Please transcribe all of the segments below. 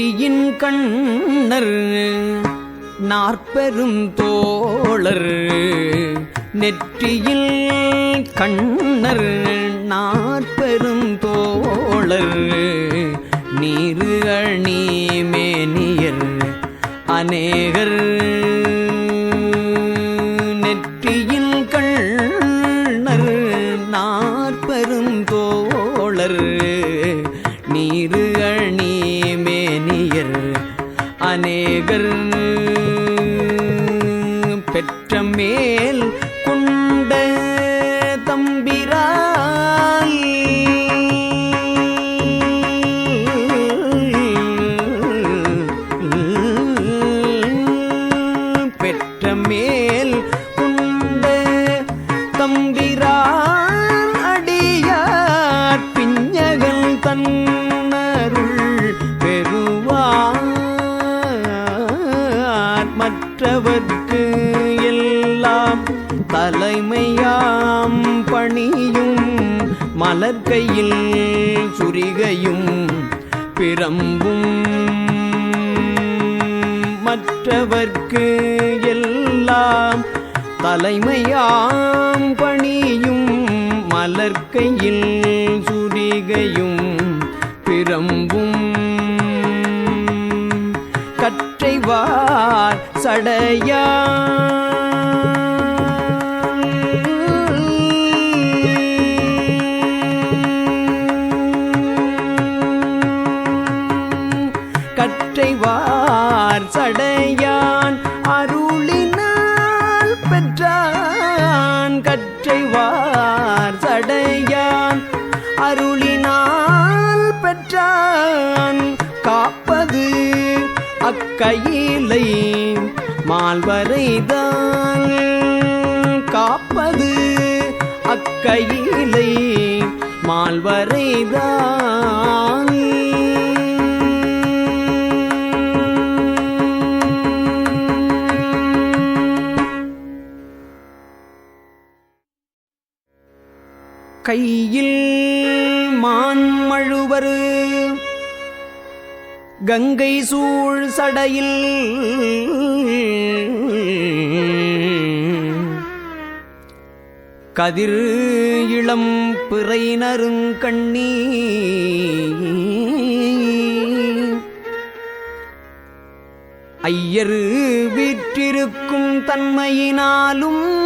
நெற்றியின் கண்ணர் நாற்பெரும் தோழர். நெற்றியில் கண்ணர் நாற்பெரும் தோழர். நீரு அணி மேனியர் அநேகர். நெற்றியில் கண்ணர் நாற்பெரும் தோழர். me. சுரிகையும் பிரம்பும் மற்றவர்க்கு எல்லாம் தலைமையாம் பணியும் மலர்க்கையில் சுரிகையும் பிரம்பும் கற்றைவார் சடையா கையிலை மால்வரைதான் காப்பது அக்கையிலை மால்வரைதான். கையில் மான்மழுவரு கங்கை சூழ் சடையில். கதிர் இளம் பிறை நருங்கண்ணி ஐயரு விற்றிருக்கும் தன்மையினாலும்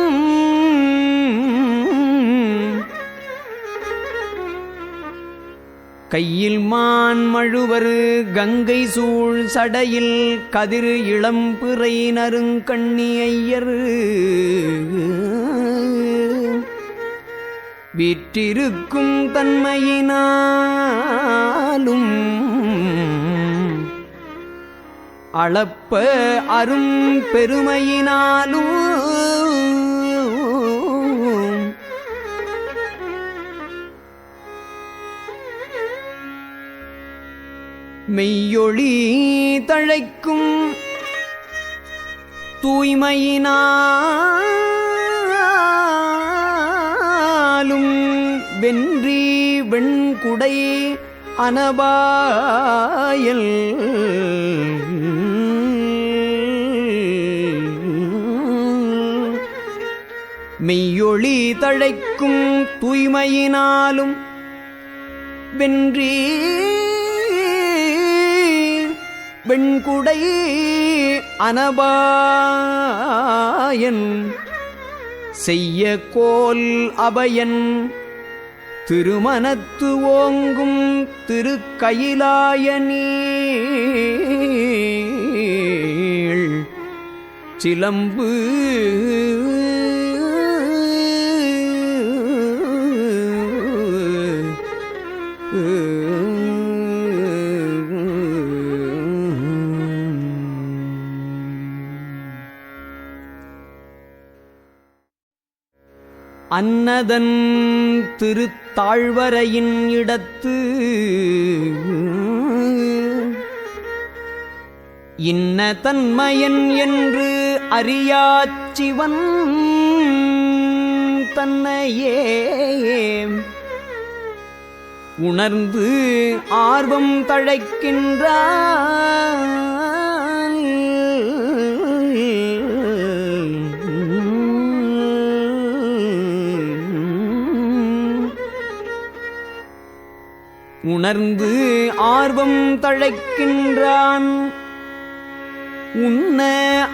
கையில் மான் மழுவரு கங்கை சூழ் சடையில் கதிர் இளம் நருங்கண்ணி ஐயர். விற்றிருக்கும் தன்மையினாலும் அளப்ப அரும் பெருமையினாலும் மெய்யொளி தழைக்கும் தூய்மையினாலும் வென்றி வெண்குடை அனபாயல். மெய்யொளி தழைக்கும் தூய்மையினாலும் வென்றி வெண்குடை அனபாயன் செய்ய கோல் அபயன் திருமணத்து ஓங்கும் திருக்கயிலாயனீ சிலம்பு அன்னதன் திருத்தாழ்வரையின் இடத்து. இன்ன தன்மையன் என்று அறியாச்சிவன் தன்னையே. உணர்ந்து ஆர்வம் தழைக்கின்றார். உணர்ந்து ஆர்வம் தழைக்கின்றான். உன்ன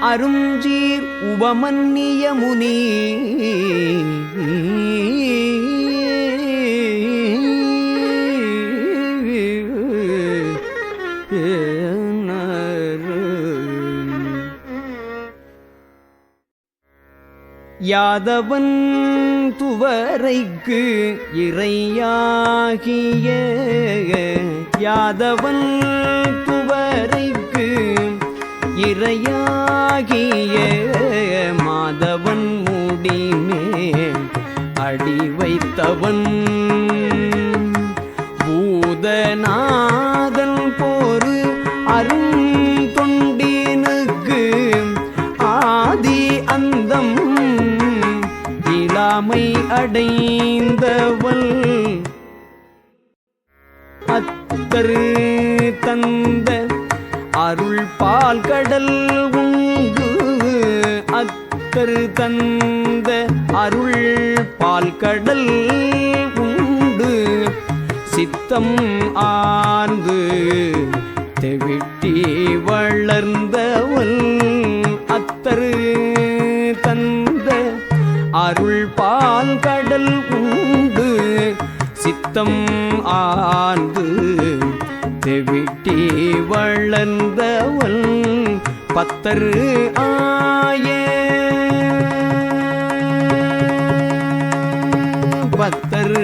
அருஞ்சீர் உபமன்னிய முனி யாதவன் துவரைக்கு இறையாகிய யாதவன் துவரைக்கு இறையாகிய மாதவன் முடிமேல் அடி வைத்தவன் பூதனா அடைந்தவள். அத்தரு தந்த அருள் பால் கடல் உண்டு. அத்தரு தந்த அருள் பால் கடல் உண்டு. சித்தம் ஆர்ந்து தெவிட்டி வளர்ந்தவள். அத்தரு அருள் பால் கடல் உண்டு. சித்தம் ஆர்ந்து தெவிட்டி வளர்ந்தவள் பத்தர் ஆய. பத்தர்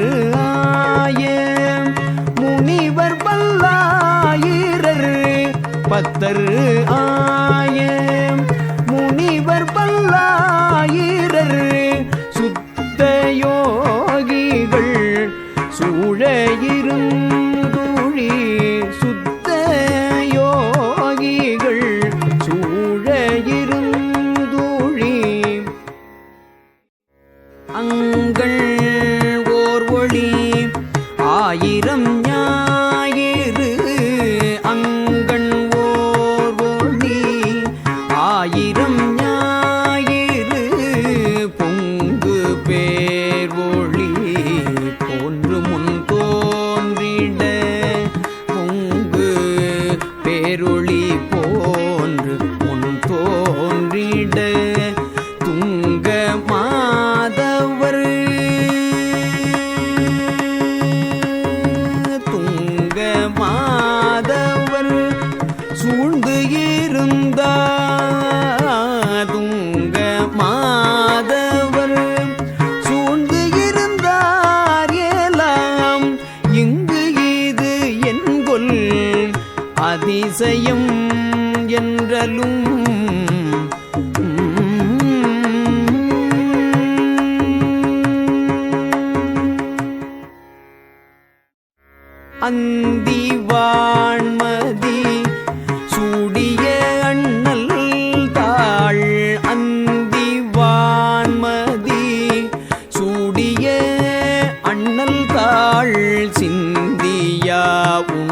பேருளி போ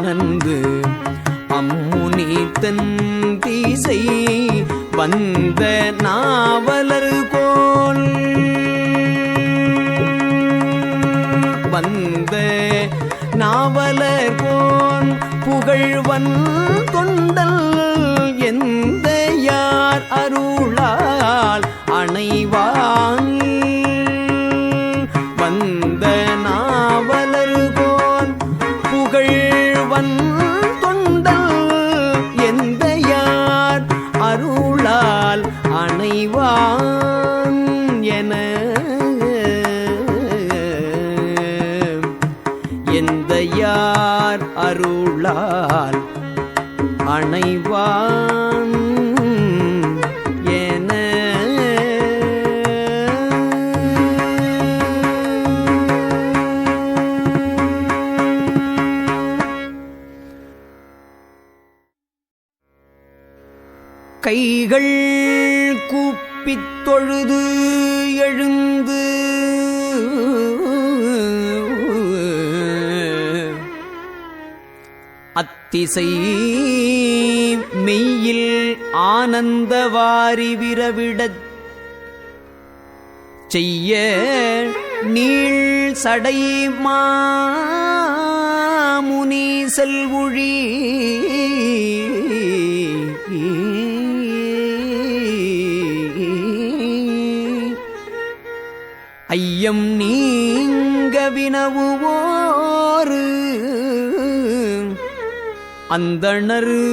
அன்பு. அம்முனி தன் தீசை வந்த நாவலர் கோல். வந்த நாவலர் போன் புகழ்வன் தொண்டல் என் கைகள் கூப்பித் தொழுது எழுந்து. அத்திசை மெய்யில் ஆனந்த வாரி விரவிடச் செய்ய நீள் சடை மாமுனி செல்வுழி. ஐயம் நீங்க வினவுவோரு. அந்தணரு.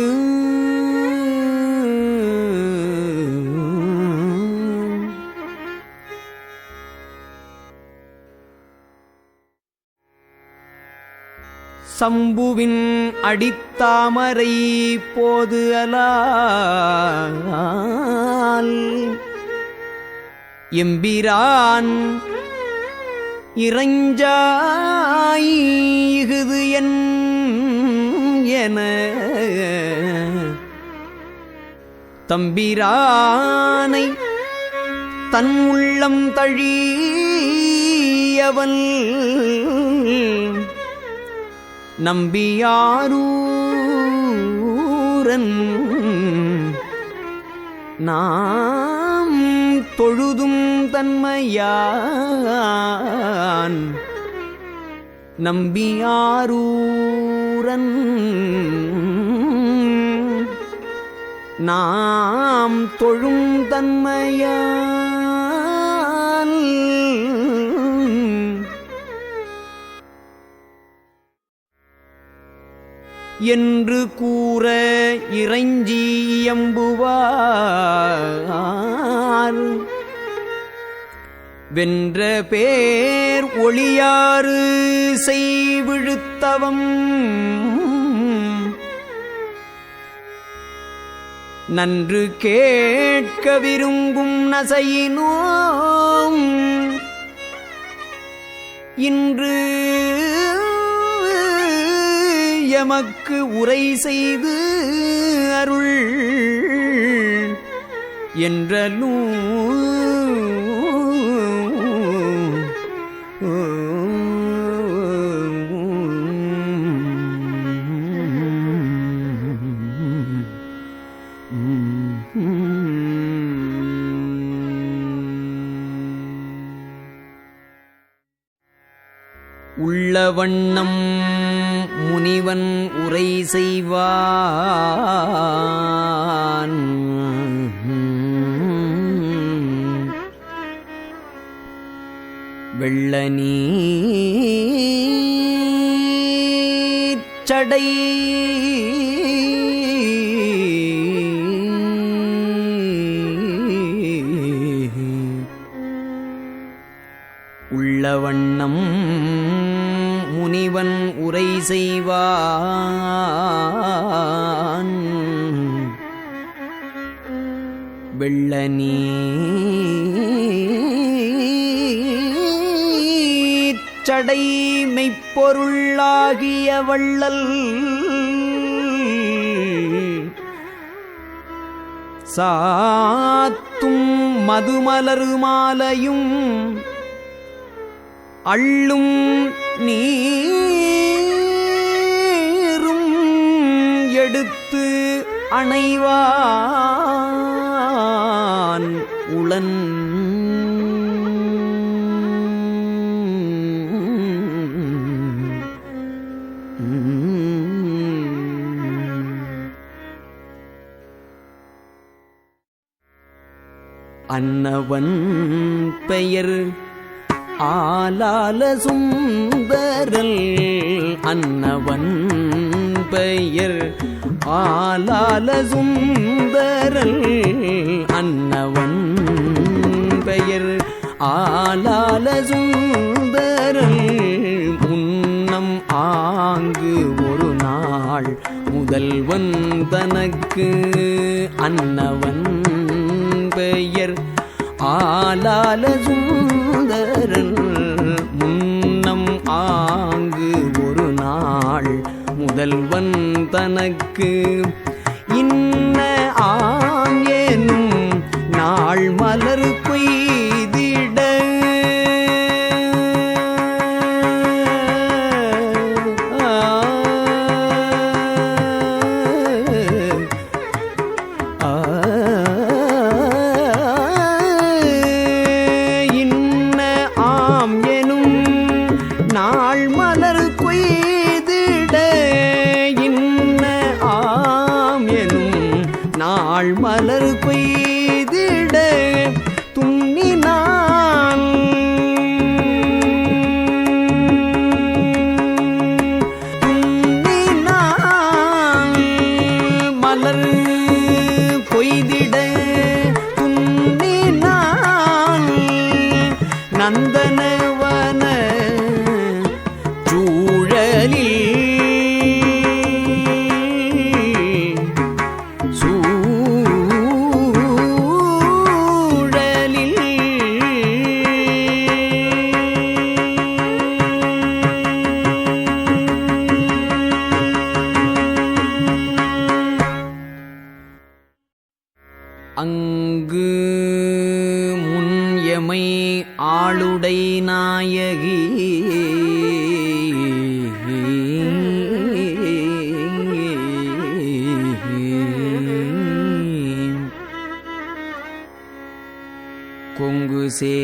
சம்புவின் அடித்தாமரை போது அலால். எம்பிரான் இறைஞ்சாயிகுது என. தம்பிரானை தன் உள்ளம் தழியவன். நம்பியாரூரன். நாம் தொழுதும் தன்மையான். நம்பியாரூரன். நாம் தொழும் தன்மையால். என்று கூற இறைஞ்சியம்புவார் வென்ற பேர் ஒளியாறு செய்விழுத்தவம். நன்று கேட்க விரும்பும் நசையினோம். இன்று எமக்கு உரை செய்து அருள் என்றலும் வண்ணம் முனிவன் உரை செய்வான். வெள்ள நீர் சடை செய்வான் வெள்ள சடை மெய்ப்பொருளாகிய வள்ளல் சாத்தும் மதுமலரு மாலையும் அள்ளும் நீ எடுத்து அணைவான் உளன். அன்னவன் பெயர் ஆலால சுந்தரல். அன்னவன் பெயர் ஆலால சுந்தரல் அன்னவன் பெயர். ஆலால சுந்தரல் உன்னம் ஆங்கு ஒரு நாள் முதல்வன் தனக்கு அன்னவன் பெயர். ஆலால சுந்தரன் முன்னம் ஆங்கு ஒரு நாள் முதல்வன் தனக்கு. இன்ன ஆம் எனும் நாள் மலர் அங்கு முன்யமை ஆளுடை நாயகி. கொங்கு சேர்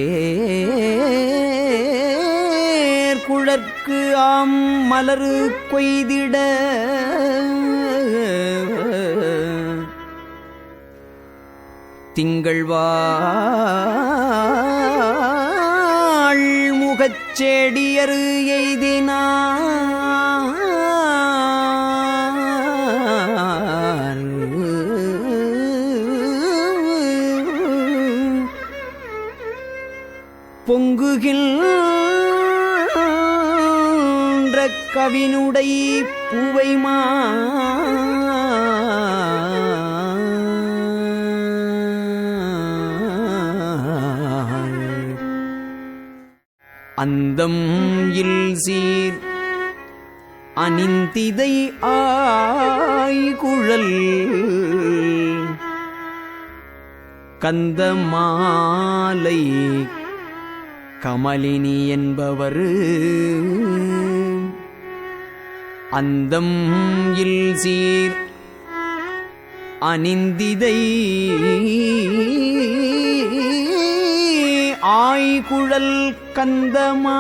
குழற்கு ஆம் மலரு கொய்திட திங்கள் வாழ் முகச்செடியரு எய்தினார் பொங்குகின்ற கவினுடை பூவை மா அந்தம் இல் சீர் அனிந்திதை ஆய்குழல். கந்த மாலை கமலினி என்பவர். அந்தம் இல் சீர் அனிந்திதை ஆய்குழல் கந்தமாலை.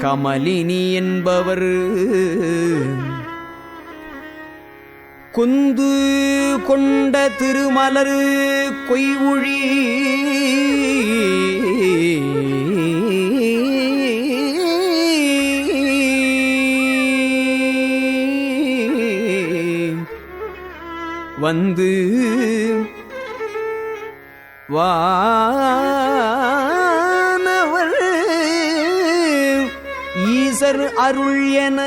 கமலினி என்பவர் குந்து கொண்ட திருமலர் கொய்வுழி. வந்து வானவர் ஈசர் அருள் என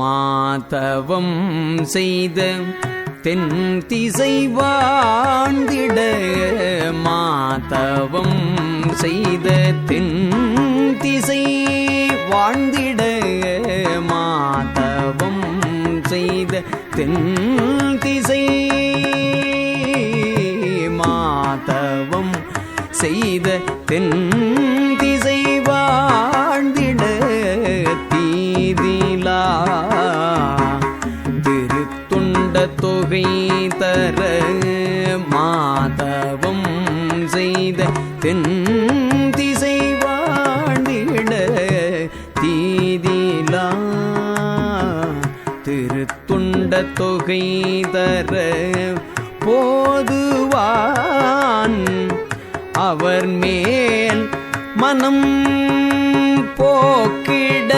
மாதவம் செய்த தென் திசை வாழ்ந்திட மாதவம் செய்த தென் திசை வாழ்ந்திட மாதவம் செய்த தென் திசை மாதவம் செய்த தென் தர மாதவம் செய்த தென் திசை வாழ்ந்திட தீதிலா திருத்துண்ட தொகை தர போதுவான் அவர் மேல் மனம் போக்கிட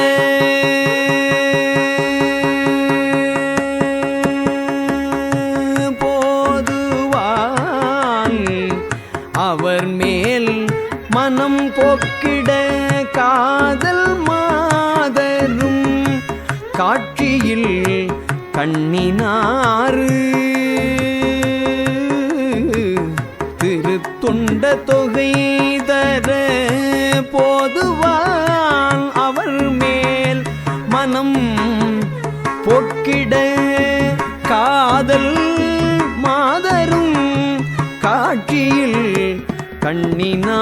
மனம் போக்கிட காதல் மாதரும். காட்சியில் கண்ணினாறு. திருத்தொண்ட தொகை தர போதுவா? கண்ணினா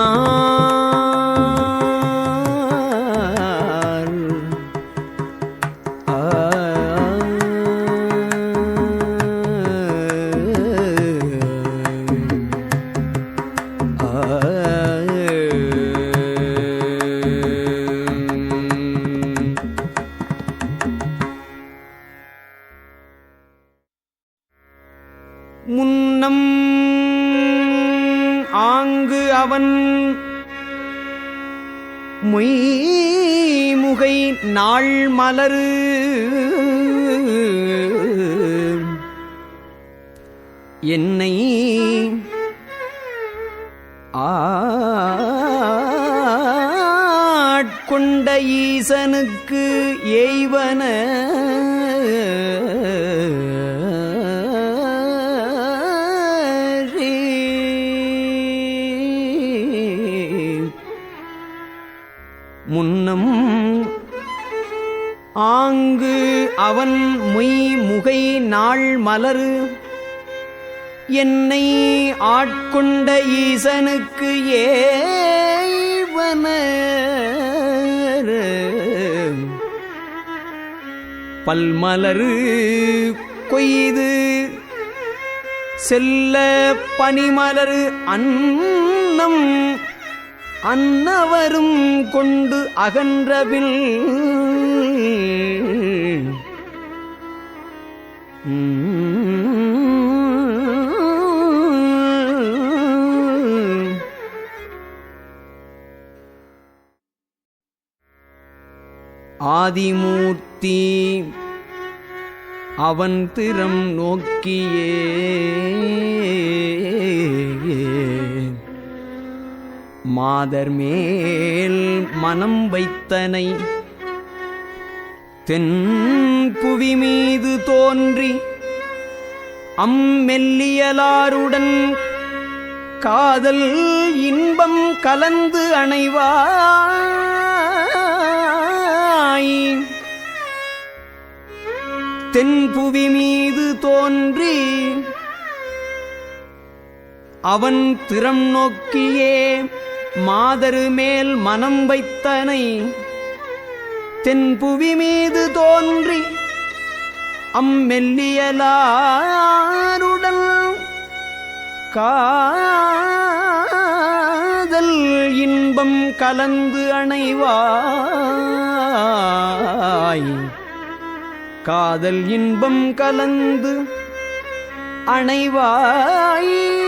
அவன் மொய்முகை நாள் மலரு என்னை ஆட்கொண்ட ஈசனுக்கு ஏய்வன நாள் மலரு. என்னை ஆட்கொண்ட ஈசனுக்கு ஏவன பல்மலரு கொய்து. செல்ல பனிமலரு அன்னம். அன்னவரும் கொண்டு அகன்றபில் ஆதிமூர்த்தி அவன் திறம் நோக்கியே. மாதர் மேல் மனம் வைத்தனை தென் புவி மீது தோன்றி அம்மெல்லியலாருடன் காதல் இன்பம் கலந்து அணைவாய். தென்புவி மீது தோன்றி அவன் திறம் நோக்கியே மாதரு மேல் மனம் வைத்தனை தென்புவி மீது தோன்றி அம்மெல்லியலாருடன் காதல் இன்பம் கலந்து அணைவாய். காதல் இன்பம் கலந்து அணைவாய்.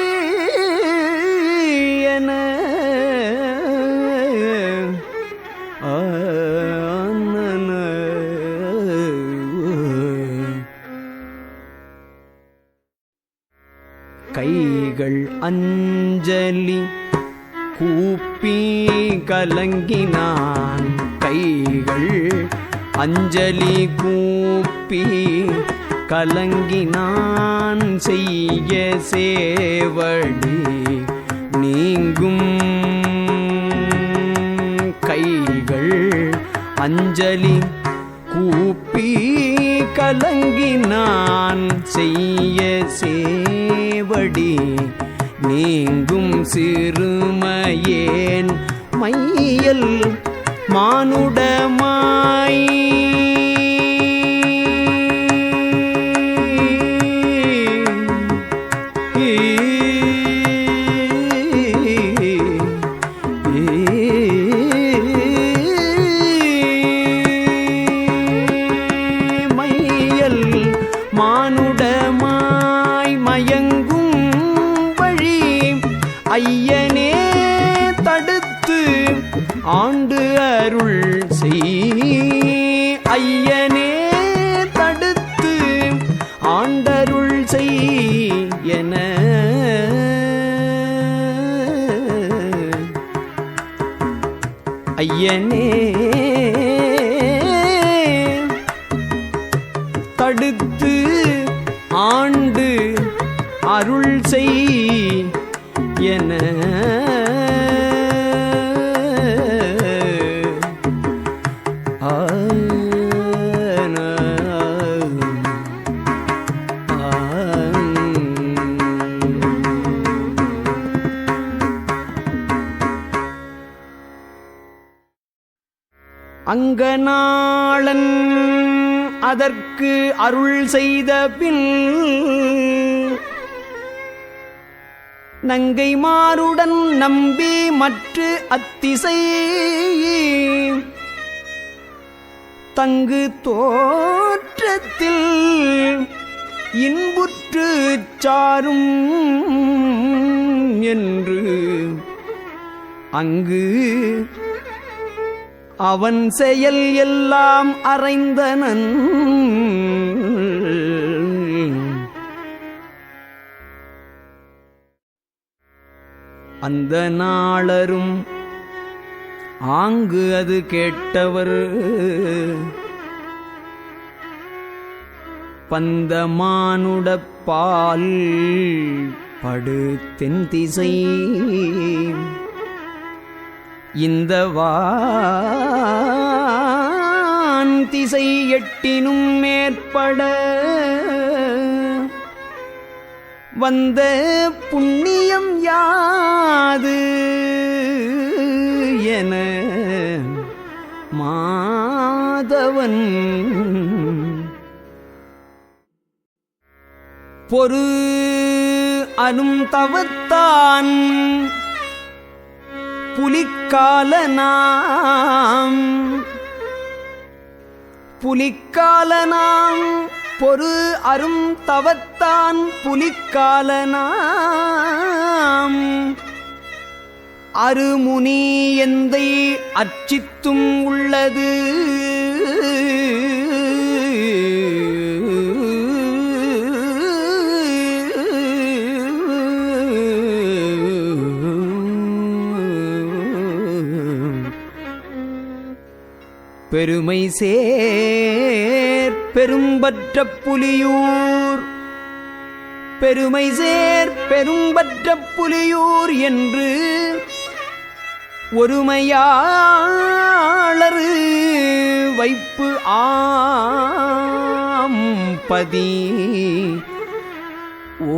கைகள் அஞ்சலி கூப்பி கலங்கினான். கைகள் அஞ்சலி கூப்பி கலங்கினான். செய்ய சேவடி நீங்கும். கைகள் அஞ்சலி கூப்பி கலங்கி நான் செய்ய சேவடி நீங்கும் சிறுமையேன். மையல் மானுடமாய் அங்கநாளன் அதற்கு அருள் செய்த பின் நங்கை மாறுடன் நம்பி மற்ற அத்திசை தங்கு தோற்றத்தில் இன்புற்று சாரும் என்று அங்கு அவன் செயல் எல்லாம் அறைந்தனன். அந்த நாளரும் ஆங்கு அது கேட்டவர். பந்தமானுடப்பால் படு தென் திசை. இந்த வாந்திசை எட்டினும் மேற்பட வந்த புண்ணியம் யாது என மாதவன் பொறு அனும் தவத்தான் புலிக்காலனாம். புலிக்காலனாம் பொறு அரும் தவத்தான் புலிக்காலனாம். அருமுனி எந்தை அச்சித்தும் உள்ளது. பெருமை சேர் பெரும்பற்ற புலியூர். பெருமை சேர் பெரும்பற்ற புலியூர் என்று ஒருமையாளர் வைப்பு ஆம் பதி. ஓ